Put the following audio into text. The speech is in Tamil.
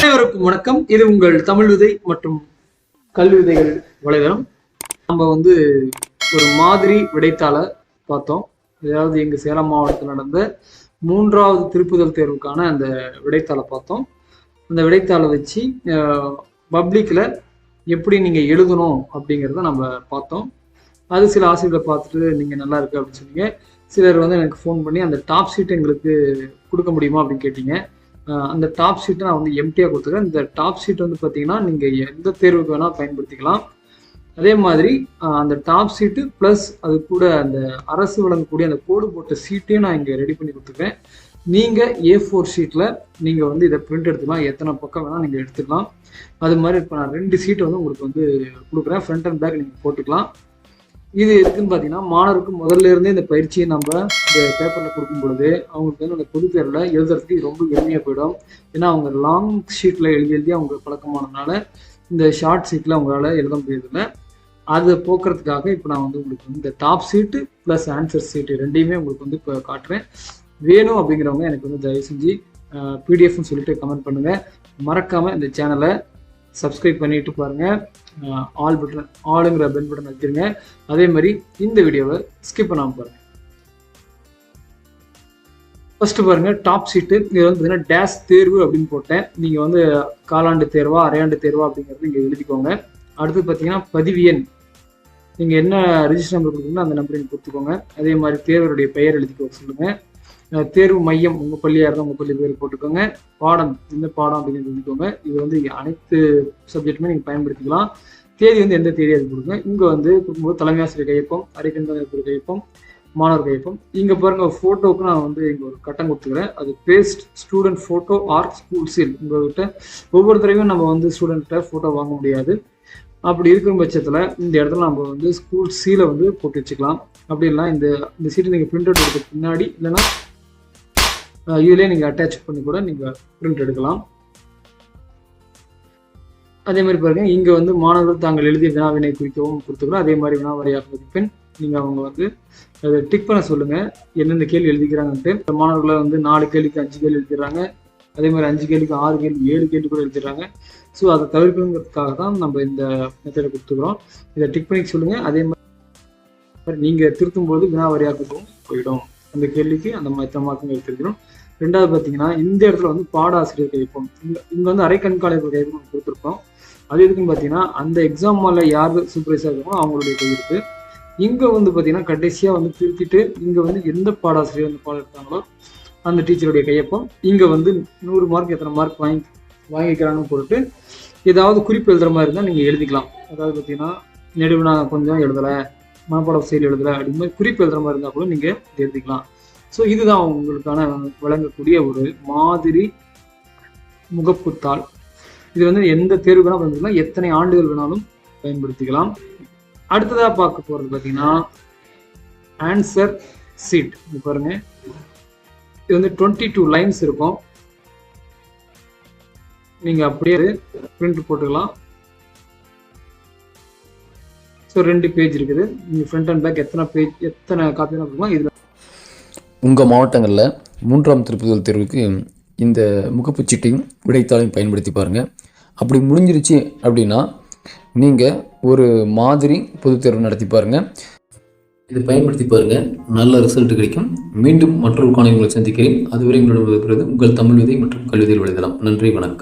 அனைவருக்கும் வணக்கம். இது உங்கள் தமிழ் விதை மற்றும் கல்வி விதைகள் வலைதளம். நம்ம வந்து ஒரு மாதிரி விடைத்தாளை பார்த்தோம். அதாவது எங்க சேலம் மாவட்டத்தில் நடந்த மூன்றாவது திருப்புதல் தேர்வுக்கான அந்த விடைத்தாளை பார்த்தோம். அந்த விடைத்தாளை வச்சு பப்ளிக்கில் எப்படி நீங்கள் எழுதணும் அப்படிங்கிறத நம்ம பார்த்தோம். அது சில ஆசிரியர்களை பார்த்துட்டு நீங்கள் நல்லா இருக்கு அப்படின்னு சொன்னீங்க. சிலர் வந்து எனக்கு ஃபோன் பண்ணி அந்த டாப் சீட் எங்களுக்கு கொடுக்க முடியுமா? அப்படின்னு கேட்டீங்க. அந்த டாப் சீட்டை நான் வந்து எம்டியாக கொடுத்துருக்கேன் இந்த டாப் சீட் வந்து பார்த்தீங்கன்னா நீங்கள் எந்த தேர்வுக்கு வேணால் பயன்படுத்திக்கலாம். அதே மாதிரி அந்த டாப் சீட்டு ப்ளஸ் அது கூட அந்த அரசு வழங்கக்கூடிய அந்த கோடு போட்ட சீட்டையும் நான் இங்கே ரெடி பண்ணி கொடுத்துருக்கேன். நீங்கள் ஏ ஃபோர் ஷீட்டில் நீங்கள் வந்து இதை பிரிண்ட் எடுத்துக்கலாம். எத்தனை பக்கம் வேணால் நீங்கள் எடுத்துக்கலாம். அது மாதிரி இப்போ நான் ரெண்டு சீட்டை வந்து உங்களுக்கு வந்து கொடுக்குறேன். ஃப்ரண்ட் அண்ட் பேக் நீங்கள் போட்டுக்கலாம். இது எதுக்குன்னு பார்த்தீங்கன்னா மாணவருக்கு முதல்ல இருந்தே இந்த பயிற்சியை நம்ம இந்த பேப்பரில் கொடுக்கும் பொழுது அவங்களுக்கு வந்து அந்த பொது தேர்வில் எழுதுறதுக்கு ரொம்ப எளிமையாக போயிடும். ஏன்னா அவங்க லாங் ஷீட்டில் எழுதி எழுதி அவங்க பழக்கமானதுனால இந்த ஷார்ட் ஷீட்டில் அவங்களால எழுத முடியறதில்ல. அதை போக்குறதுக்காக இப்போ நான் வந்து உங்களுக்கு இந்த top sheet plus answer sheet ரெண்டையுமே உங்களுக்கு வந்து இப்போ காட்டுறேன். வேணும் அப்படிங்கிறவங்க எனக்கு வந்து தயவு செஞ்சு பிடிஎஃப்னு சொல்லிட்டு கமெண்ட் பண்ணுங்க. மறக்காம இந்த சேனலை சப்ஸ்கிரைப் பண்ணிட்டு பாருங்க. ஆல் பட்டன் ஆளுங்கிற பெல் பட்டன் வச்சிருங்க அதே மாதிரி இந்த வீடியோவை ஸ்கிப் பண்ணாமல் பாருங்க. ஃபஸ்ட்டு பாருங்க டாப் சீட்டு இது வந்து பார்த்தீங்கன்னா டேஷ் தேர்வு அப்படின்னு போட்டேன். நீங்கள் வந்து காலாண்டு தேர்வா அரையாண்டு தேர்வா அப்படிங்கிறது இங்கே எழுதிக்கோங்க. அடுத்து பார்த்தீங்கன்னா பதிவு எண். நீங்கள் என்ன ரிஜிஸ்டர் நம்பர் கொடுக்குறீங்களோ அந்த நம்பர் நீங்கள் கொடுத்துக்கோங்க. அதே மாதிரி தேர்வருடைய பெயர் எழுதிக்கோ சொல்லுங்கள் தேர்வு மையம் உங்க பள்ளியா இருந்தால் உங்க பள்ளி பேர் போட்டுக்கோங்க. பாடம் எந்த பாடம் அப்படின்னு தெரிஞ்சுக்கோங்க இது வந்து அனைத்து சப்ஜெக்ட்டுமே நீங்க பயன்படுத்திக்கலாம். தேதி வந்து எந்த தேதியாக அது கொடுங்க இங்க வந்து கொடுக்கும்போது தலைமை ஆசிரியர் கையப்பம் அரைக்கண்கள் கையப்பம் மாணவர் கையப்பம். இங்க பாருங்க போட்டோவுக்கு நான் வந்து இங்க ஒரு கட்டம் கொடுத்துக்கிறேன். அது paste student photo or school seal உங்கள்கிட்ட ஒவ்வொரு தடவையும் நம்ம வந்து ஸ்டூடெண்ட்ட போட்டோ வாங்க முடியாது. அப்படி இருக்கிற பட்சத்துல இந்த இடத்துல நம்ம வந்து ஸ்கூல் சீலை வந்து போட்டு வச்சுக்கலாம். அப்படி இல்லைனா இந்த இந்த சீட்டை நீங்க பிரிண்ட் அவுட் எடுக்க பின்னாடி இல்லைன்னா இதுலேயே நீங்கள் அட்டாச் பண்ணி கூட நீங்கள் பிரிண்ட் எடுக்கலாம். அதே மாதிரி பாருங்க இங்கே வந்து மாணவர்கள் தாங்கள் எழுதிய வினாவினை குறிக்கவும் கொடுத்துக்கலாம். அதே மாதிரி வினா வரையாக மதிப்பெண் நீங்கள் அவங்க வந்து அதை டிக் பண்ண சொல்லுங்கள் எந்தெந்த கேள்வி எழுதிக்கிறாங்கன்ட்டு. இந்த மாணவர்களை வந்து நாலு கேள்விக்கு அஞ்சு கேள்வி எழுதிடுறாங்க. அதே மாதிரி அஞ்சு கேள்விக்கு ஆறு கேள்வி ஏழு கேள்வி கூட எழுதிடுறாங்க. ஸோ அதை தவிர்க்கணுங்கிறதுக்காக தான் நம்ம இந்த மெத்தடை கொடுத்துக்கிறோம். இதை டிக் பண்ணி சொல்லுங்கள் அதே மாதிரி நீங்கள் திருத்தும் போது வினாவாரியாகவும் போயிடும். அந்த கேள்விக்கு அந்த மாதிரி எத்தனை மார்க்குங்க ரெண்டாவது பார்த்தீங்கன்னா இந்த இடத்துல வந்து பாடாசிரியர் கைப்போம் இங்க இங்கே வந்து அரை கண்காணிப்பு கைப்போம் கொடுத்துருக்கோம். அது எதுக்குன்னு பார்த்தீங்கன்னா அந்த எக்ஸாம் ஹாலில் யார் சூப்பர்வைஸாக இருக்கோ அவங்களுடைய கையெழுத்து இங்கே வந்து பார்த்தீங்கன்னா கடைசியாக வந்து திருத்திட்டு இங்கே வந்து எந்த பாடாசிரியர் வந்து பாடம் எடுத்தாங்களோ அந்த டீச்சருடைய கையொப்பம் இங்கே வந்து நூறு மார்க் எத்தனை மார்க் வாங்கி வாங்கிக்கிறாங்கன்னு போட்டு ஏதாவது குறிப்பு எழுதுற மாதிரி இருந்தால் நீங்கள் எழுதிக்கலாம். அதாவது பார்த்தீங்கன்னா நெடுவினா கொஞ்சம் எழுதலை. மனப்பாடம் செயல் எழுதலை அப்படின்னு மாதிரி குறிப்பு எழுதுற மாதிரி இருந்தால் கூட நீங்கள் இதை எழுதிக்கலாம் ஸோ இதுதான் உங்களுக்கான வழங்கக்கூடிய ஒரு மாதிரி முகப்புத்தாள். இது வந்து எந்த தேர்வு வேணால் பயன்படுத்தலாம் எத்தனை ஆண்டுகள் வேணாலும் பயன்படுத்திக்கலாம். அடுத்ததாக பார்க்க போகிறது பார்த்தீங்கன்னா ஆன்சர் சீட் இது பாருங்க. இது வந்து டுவெண்ட்டி டூ லைன்ஸ் இருக்கும். நீங்கள் அப்படியே பிரிண்ட் போட்டுக்கலாம். ஸோ ரெண்டு பேஜ் இருக்குது. நீங்கள் ஃப்ரண்ட் அண்ட் பேக் எத்தனை பேஜ் எத்தனை காப்பி வேணா போட்டுக்கலாம் உங்கள் மாவட்டங்களில் மூன்றாம் திருப்புதல் தேர்வுக்கு இந்த முகப்புச்சீட்டையும் விடைத்தாளையும் பயன்படுத்தி பாருங்கள் அப்படி முடிஞ்சிருச்சு அப்படின்னா நீங்கள் ஒரு மாதிரி பொதுத் தேர்வு நடத்தி பாருங்கள் இதை பயன்படுத்தி பாருங்கள் நல்ல ரிசல்ட் கிடைக்கும். மீண்டும் மற்றொரு காணொலி உங்களை சந்திக்கிறேன். அதுவரை உங்களிடம் உங்கள் தமிழ் விதை மற்றும் கல்விதையில் விளைதலாம் நன்றி வணக்கம்.